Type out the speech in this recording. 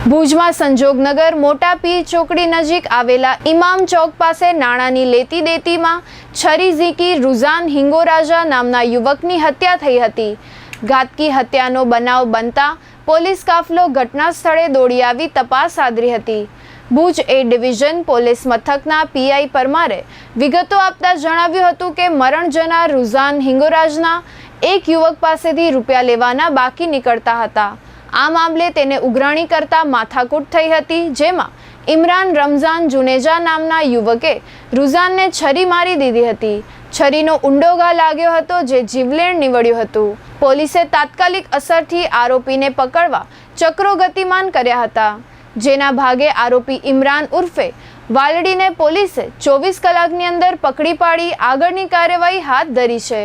ભુજમાં સંજોગનગર મોટા પીર ચોકડી નજીક આવેલા ઇમામ ચોક પાસે નાણાંની લેતી દેતીમાં છરી ઝીકી રુઝાન હિંગોરાજા નામના યુવકની હત્યા થઈ હતી. ઘાતકી હત્યાનો બનાવ બનતા પોલીસ કાફલો ઘટના સ્થળે દોડી આવી તપાસ આદરી હતી. ભુજ એ ડિવિઝન પોલીસ મથકના પીઆઈ પરમારે વિગતો આપતા જણાવ્યું હતું કે મરણ જનાર રુઝાન હિંગોરાજના એક યુવક પાસેથી રૂપિયા લેવાના બાકી નીકળતા હતા. આ મામલે તેને ઉઘરાણી કરતા માથાકૂટ થઈ હતી, જેમાં ઇમરાન રમઝાન જુનેજા નામના યુવકે રુઝાનને છરી મારી દીધી હતી. છરીનો ઊંડો ઘા લાગ્યો હતો જે જીવલેણ નીવડ્યું હતું. પોલીસે તાત્કાલિક અસરથી આરોપીને પકડવા ચક્રો ગતિમાન કર્યા હતા. જેના ભાગે આરોપી ઇમરાન ઉર્ફે વાલડીને પોલીસે ચોવીસ કલાકની અંદર પકડી પાડી આગળની કાર્યવાહી હાથ ધરી છે.